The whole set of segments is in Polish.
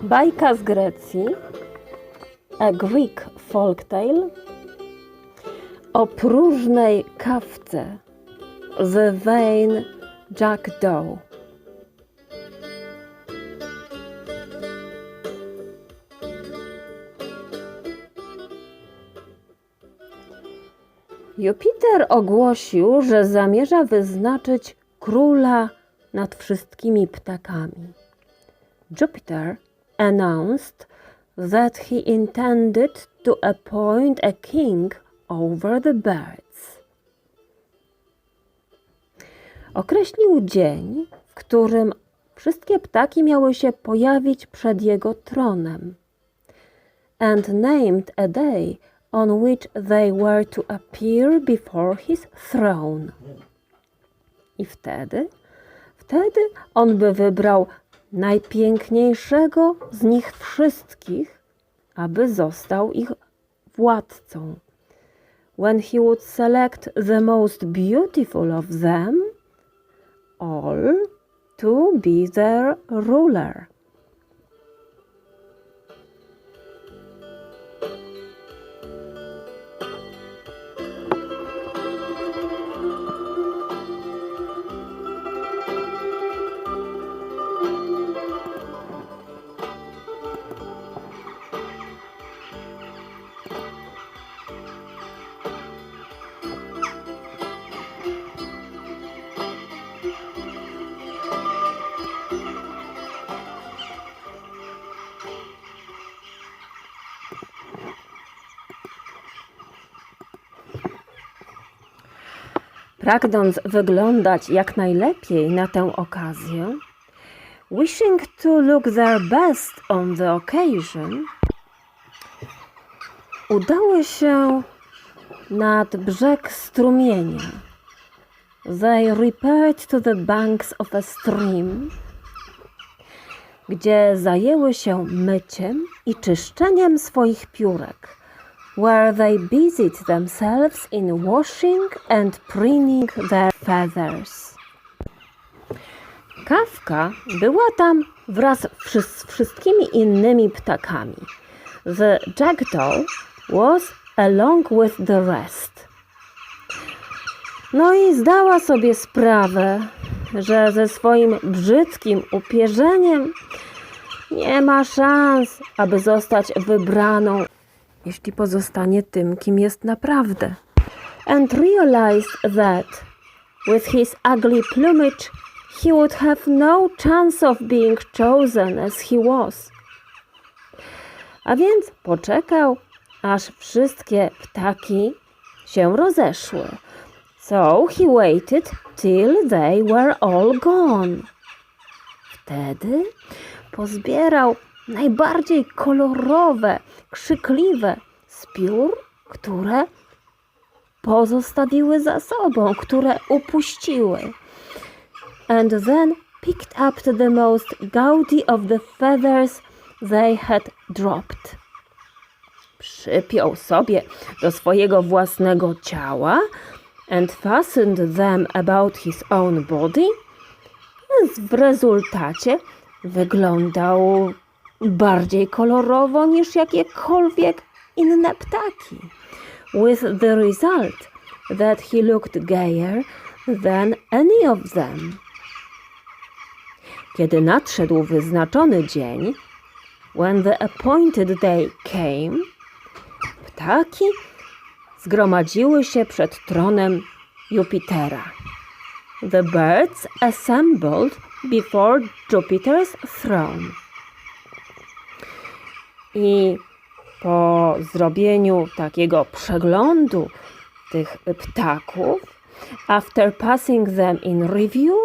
Bajka z Grecji, A Greek Folktale o próżnej kawce The Vain Jackdaw. Jupiter ogłosił, że zamierza wyznaczyć króla nad wszystkimi ptakami. Jupiter announced that he intended to appoint a king over the birds. Określił dzień, w którym wszystkie ptaki miały się pojawić przed jego tronem, and named a day on which they were to appear before his throne. I wtedy, wtedy on by wybrał najpiękniejszego z nich wszystkich, aby został ich władcą. When he would select the most beautiful of them all to be their ruler. Pragnąc wyglądać jak najlepiej na tę okazję, wishing to look their best on the occasion, udały się nad brzeg strumienia. They repaired to the banks of a stream, gdzie zajęły się myciem i czyszczeniem swoich piórek where they busied themselves in washing and preening their feathers. Kawka była tam wraz z wszystkimi innymi ptakami. The jackdaw was along with the rest. No i zdała sobie sprawę, że ze swoim brzydkim upierzeniem nie ma szans, aby zostać wybraną jeśli pozostanie tym, kim jest naprawdę. And realized that with his ugly plumage he would have no chance of being chosen as he was. A więc poczekał, aż wszystkie ptaki się rozeszły. So he waited till they were all gone. Wtedy pozbierał najbardziej kolorowe, krzykliwe z piór, które pozostawiły za sobą, które upuściły. And then picked up the most gaudy of the feathers they had dropped. Przypiął sobie do swojego własnego ciała and fastened them about his own body. W rezultacie wyglądał bardziej kolorowo niż jakiekolwiek inne ptaki. With the result that he looked gayer than any of them. Kiedy nadszedł wyznaczony dzień, when the appointed day came, ptaki zgromadziły się przed tronem Jupitera. The birds assembled before Jupiter's throne. I po zrobieniu takiego przeglądu tych ptaków, after passing them in review,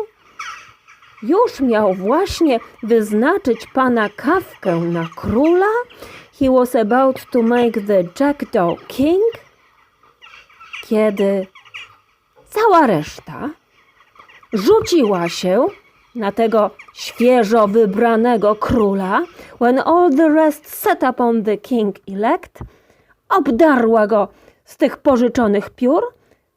już miał właśnie wyznaczyć pana Kawkę na króla. He was about to make the jackdaw king, kiedy cała reszta rzuciła się na tego świeżo wybranego króla, when all the rest set upon the king elect, obdarła go z tych pożyczonych piór,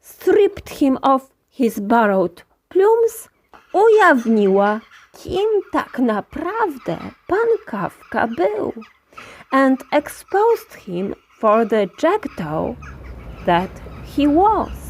stripped him of his borrowed plumes, ujawniła kim tak naprawdę pan Kawka był and exposed him for the jackdaw that he was.